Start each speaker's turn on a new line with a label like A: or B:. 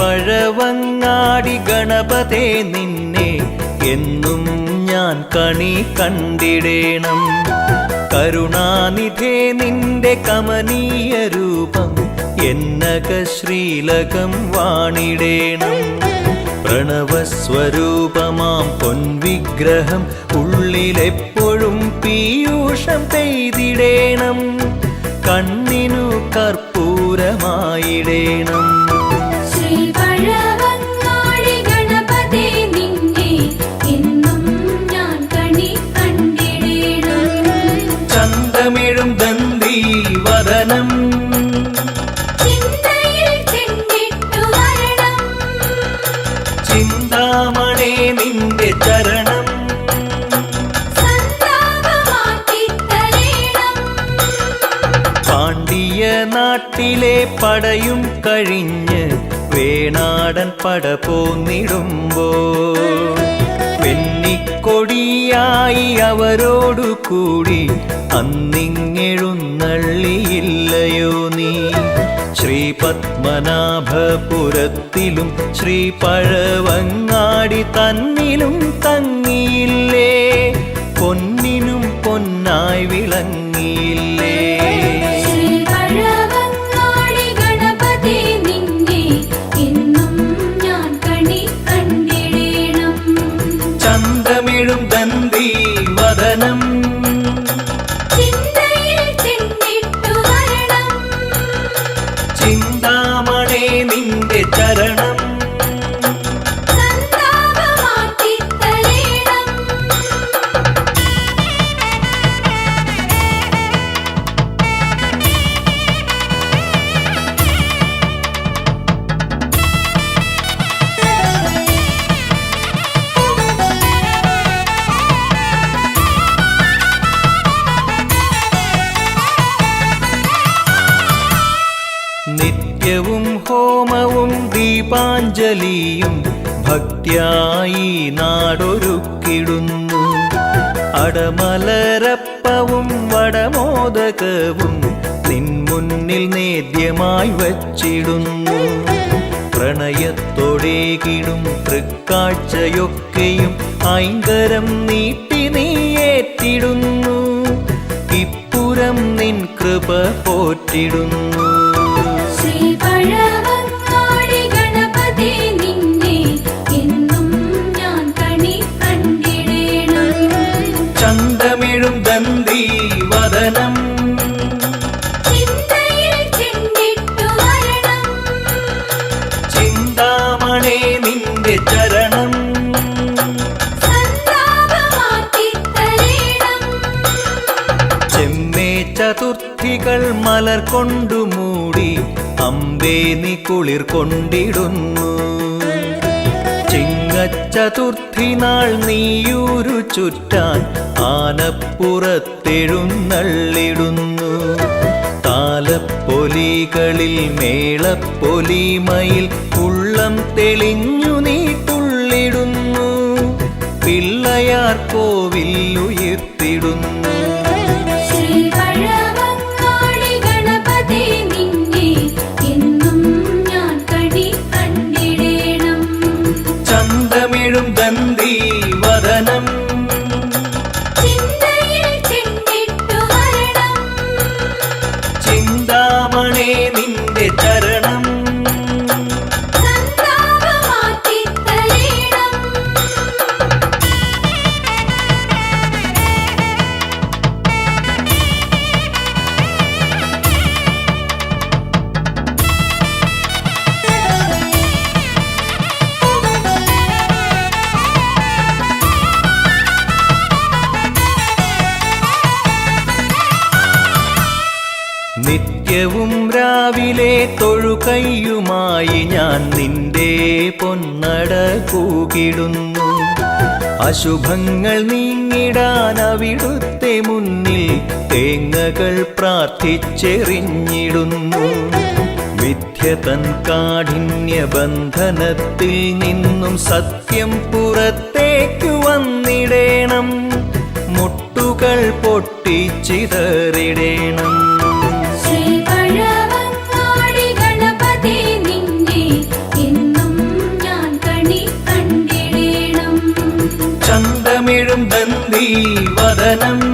A: പഴവങ്ങാടി ഗണപതേ നിന്നെ എന്നും ഞാൻ കണി കണ്ടിടേണം. കരുണാനിധേ നിന്റെ കമനീയ രൂപം എന്നക ശ്രീലകം വാണിടേണം. പ്രണവസ്വരൂപമാം പൊൻവിഗ്രഹം ഉള്ളിലെപ്പോഴും പീയൂഷം പെയ്തിടേണം. കണ്ണിനു കർപ്പൂരമായിടേണം. ചന്തമിഴും ദന്തി വദനം. ചിന്താമണേ നിന്റെ ചരണം. പാണ്ഡ്യ നാട്ടിലെ പടയും കഴിഞ്ഞ് വേണാടൻ പട പോന്നിടുമ്പോ പെന്നിക്കൊടിയായി അവരോടു കൂടി അന്നിങ്ങെഴുന്നള്ളിയില്ലയോ നീ? ശ്രീ പത്മനാഭപുരത്തിലും ശ്രീ പഴവങ്ങാടി തന്നിലും തങ്ങിയില്ലേ? നിന്റെ ദീപാഞ്ജലിയും ഭക്തിയായി നാടൊരുക്കിടുന്നു. അടമലരപ്പവും വടമോദകവും നിൻമുന്നിൽ നേദ്യമായി വച്ചിടുന്നു. പ്രണയത്തോടേകിടും തൃക്കാഴ്ചയൊക്കെയും ഐങ്കരം നീട്ടി നീയേറ്റിടുന്നു ഇപ്പുരം നിൻ കൃപ പോറ്റിടുന്നു.
B: ശ്രീ
A: നിന്റെ ചരണം ചെമ്മേ ചതുർത്ഥികൾ മലർ കൊണ്ടു മൂടി അമ്പേ നീ കുളിർ കൊണ്ടിടുന്നു. ചിങ്ങച്ചതുർത്ഥി നാൾ നീയൂരു ചുറ്റാൻ ആനപ്പുറത്തെഴുന്നള്ളിടുന്നു. താലപ്പൊലികളിൽ മേളപ്പൊലിമയിൽ ഉള്ളം തെളിഞ്ഞു നീ തുള്ളിടുന്നു. പിള്ളയാർ കോവിൽ ചിന്താമണേ നിത്യവും രാവിലെ തൊഴുകയുമായി ഞാൻ നിന്റെ പൊന്നട കൂകിടുന്നു അശുഭങ്ങൾ നീങ്ങിടാൻ അവിടുത്തെ മുന്നിൽ തേങ്ങകൾ പ്രാർത്ഥിച്ചെറിഞ്ഞിടുന്നു. വിദ്യ തൻ കാഠിന്യ ബന്ധനത്തിൽ നിന്നും സത്യം പുറത്തേക്ക് വന്നിടേണം. മുട്ടുകൾ പൊട്ടിച്ചിതറിടേണം வதனம்